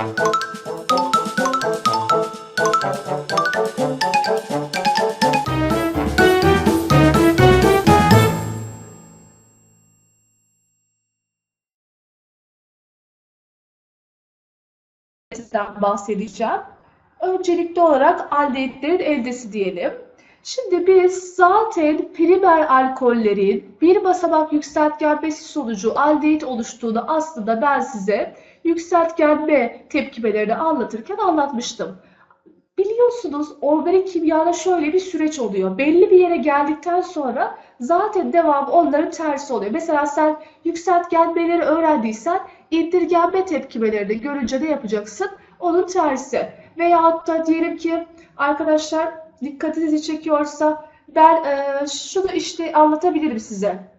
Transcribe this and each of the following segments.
sizden bahsedeceğim. Öncelikli olarak aldehitlerin eldesi diyelim. Şimdi biz zaten primer alkollerin bir basamak yükseltgenmesi sonucu aldehit oluştuğunu aslında ben size yükseltgenme tepkimelerini anlatırken anlatmıştım. Biliyorsunuz organik kimyada şöyle bir süreç oluyor. Belli bir yere geldikten sonra zaten devam onların tersi oluyor. Mesela sen yükseltgenmeleri öğrendiysen indirgenme tepkimelerini görünce ne yapacaksın? Onun tersi. Veyahut da diyelim ki arkadaşlar dikkatinizi çekiyorsa ben e, şunu işte anlatabilirim size.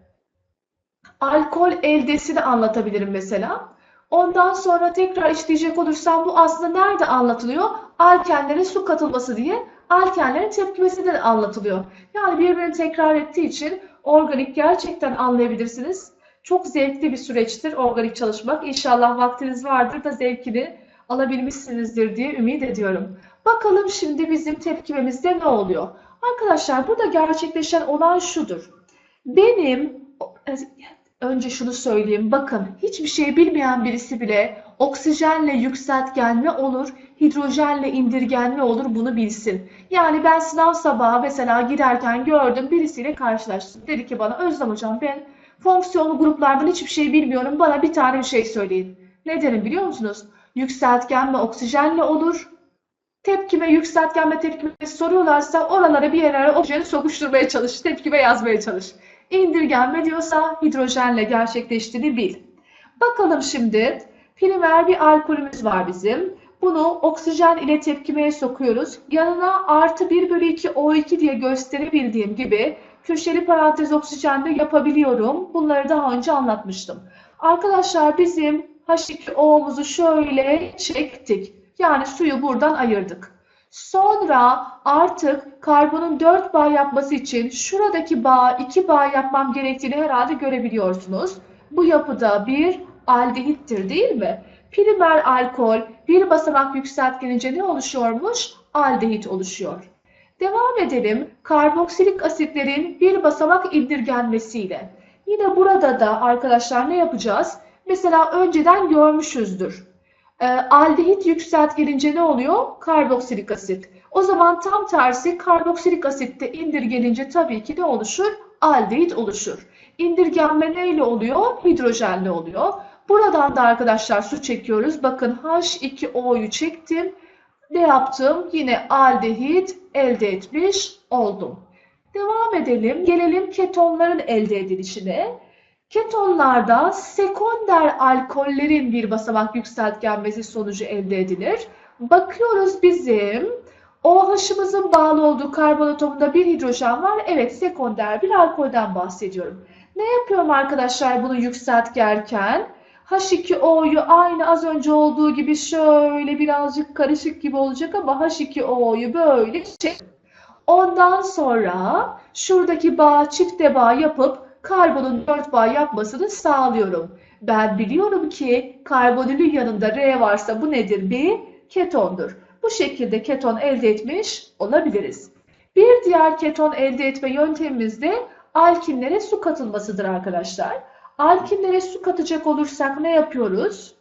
Alkol eldesini anlatabilirim mesela. Ondan sonra tekrar işleyecek olursam bu aslında nerede anlatılıyor? Alkenlere su katılması diye alkenlerin tepkimesi de anlatılıyor. Yani birbirini tekrar ettiği için organik gerçekten anlayabilirsiniz. Çok zevkli bir süreçtir organik çalışmak. İnşallah vaktiniz vardır da zevkini alabilmişsinizdir diye ümit ediyorum. Bakalım şimdi bizim tepkimemizde ne oluyor? Arkadaşlar burada gerçekleşen olan şudur. Benim önce şunu söyleyeyim. Bakın hiçbir şey bilmeyen birisi bile oksijenle yükseltgenme olur, hidrojenle indirgenme olur bunu bilsin. Yani ben sınav sabahı mesela giderken gördüm birisiyle karşılaştım. Dedi ki bana Özlem hocam ben fonksiyonlu gruplardan hiçbir şey bilmiyorum. Bana bir tane bir şey söyleyin. Ne derim biliyor musunuz? Yükseltgenme oksijenle olur. Tepkime, yükseltgenme tepkimesi soruyorlarsa oralara bir yerlere oksijeni sokuşturmaya çalış, tepkime yazmaya çalış. İndirgenme diyorsa hidrojenle gerçekleştiğini bil. Bakalım şimdi primer bir alkolümüz var bizim. Bunu oksijen ile tepkimeye sokuyoruz. Yanına artı 1 bölü 2 O2 diye gösterebildiğim gibi köşeli parantez oksijenle yapabiliyorum. Bunları daha önce anlatmıştım. Arkadaşlar bizim H2O'muzu şöyle çektik. Yani suyu buradan ayırdık. Sonra artık karbonun 4 bağ yapması için şuradaki bağ 2 bağ yapmam gerektiğini herhalde görebiliyorsunuz. Bu yapıda bir aldehittir değil mi? Primer alkol bir basamak yükseltgenince ne oluşuyormuş? Aldehit oluşuyor. Devam edelim. Karboksilik asitlerin bir basamak indirgenmesiyle. Yine burada da arkadaşlar ne yapacağız? Mesela önceden görmüşüzdür. E, aldehit yükselt gelince ne oluyor? Karboksilik asit. O zaman tam tersi karboksilik asitte indirgenince tabii ki ne oluşur? Aldehit oluşur. İndirgenme neyle oluyor? Hidrojenle oluyor. Buradan da arkadaşlar su çekiyoruz. Bakın H2O'yu çektim. Ne yaptım? Yine aldehit elde etmiş oldum. Devam edelim. Gelelim ketonların elde edilişine. Ketonlarda sekonder alkollerin bir basamak yükseltgenmesi sonucu elde edilir. Bakıyoruz bizim OH'ımızın bağlı olduğu karbon atomunda bir hidrojen var. Evet sekonder bir alkolden bahsediyorum. Ne yapıyorum arkadaşlar bunu yükseltgerken? H2O'yu aynı az önce olduğu gibi şöyle birazcık karışık gibi olacak ama H2O'yu böyle çek. Ondan sonra şuradaki bağ çifte bağ yapıp karbonun 4 bağ yapmasını sağlıyorum. Ben biliyorum ki karbonilin yanında R varsa bu nedir? Bir ketondur. Bu şekilde keton elde etmiş olabiliriz. Bir diğer keton elde etme yöntemimiz de alkinlere su katılmasıdır arkadaşlar. Alkinlere su katacak olursak ne yapıyoruz?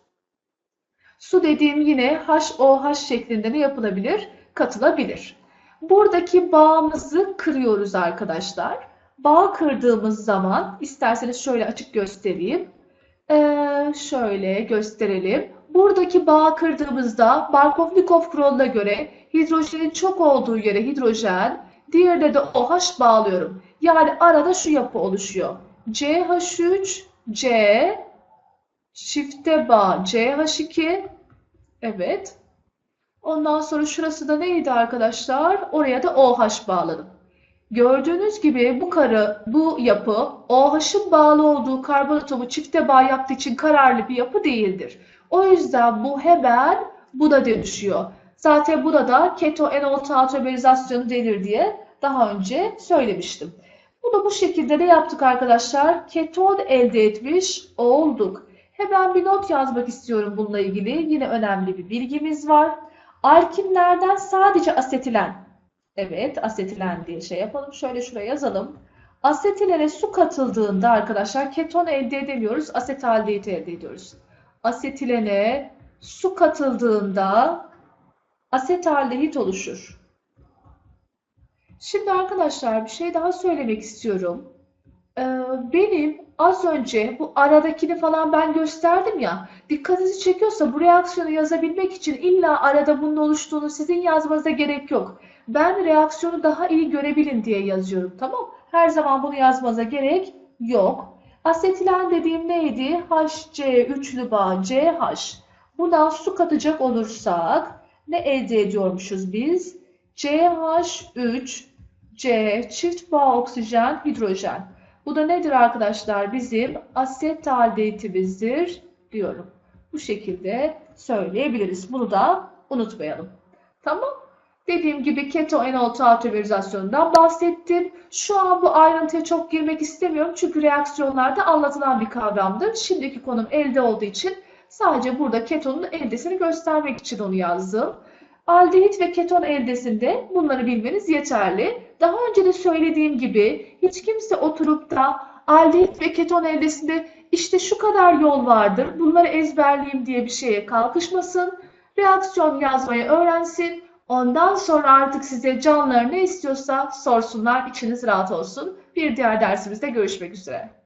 Su dediğim yine HOH şeklinde ne yapılabilir? Katılabilir. Buradaki bağımızı kırıyoruz arkadaşlar. Bağ kırdığımız zaman isterseniz şöyle açık göstereyim. Ee, şöyle gösterelim. Buradaki bağı kırdığımızda Markovnikov kuralına göre hidrojenin çok olduğu yere hidrojen, diğerine de OH bağlıyorum. Yani arada şu yapı oluşuyor. CH3, C, çifte bağ CH2, evet. Ondan sonra şurası da neydi arkadaşlar? Oraya da OH bağladım. Gördüğünüz gibi bu karı, bu yapı OH'ın bağlı olduğu karbon atomu çifte bağ yaptığı için kararlı bir yapı değildir. O yüzden bu hemen buna dönüşüyor. Zaten buna da keto-enol atomerizasyonu denir diye daha önce söylemiştim. Bunu bu şekilde de yaptık arkadaşlar. Keton elde etmiş olduk. Hemen bir not yazmak istiyorum bununla ilgili. Yine önemli bir bilgimiz var. Alkinlerden sadece asetilen. Evet, asetilen diye şey yapalım. Şöyle şuraya yazalım. Asetilene su katıldığında arkadaşlar keton elde edemiyoruz. Asetaldehit elde ediyoruz. Asetilene su katıldığında asetaldehit oluşur. Şimdi arkadaşlar bir şey daha söylemek istiyorum. Ee, benim az önce bu aradakini falan ben gösterdim ya. Dikkatinizi çekiyorsa bu reaksiyonu yazabilmek için illa arada bunun oluştuğunu sizin yazmanıza gerek yok. Ben reaksiyonu daha iyi görebilin diye yazıyorum tamam Her zaman bunu yazmanıza gerek yok. Asetilen dediğim neydi? HC üçlü bağ CH. Buna su katacak olursak ne elde ediyormuşuz biz? CH3 C çift bağ oksijen hidrojen. Bu da nedir arkadaşlar? Bizim asetaldehitimizdir diyorum. Bu şekilde söyleyebiliriz. Bunu da unutmayalım. Tamam. Dediğim gibi keto-enol atomerizasyonundan bahsettim. Şu an bu ayrıntıya çok girmek istemiyorum. Çünkü reaksiyonlarda anlatılan bir kavramdır. Şimdiki konum elde olduğu için sadece burada ketonun eldesini göstermek için onu yazdım. Aldehit ve keton eldesinde bunları bilmeniz yeterli. Daha önce de söylediğim gibi hiç kimse oturup da aldehit ve keton eldesinde işte şu kadar yol vardır, bunları ezberleyeyim diye bir şeye kalkışmasın. Reaksiyon yazmayı öğrensin. Ondan sonra artık size canları ne istiyorsa sorsunlar, içiniz rahat olsun. Bir diğer dersimizde görüşmek üzere.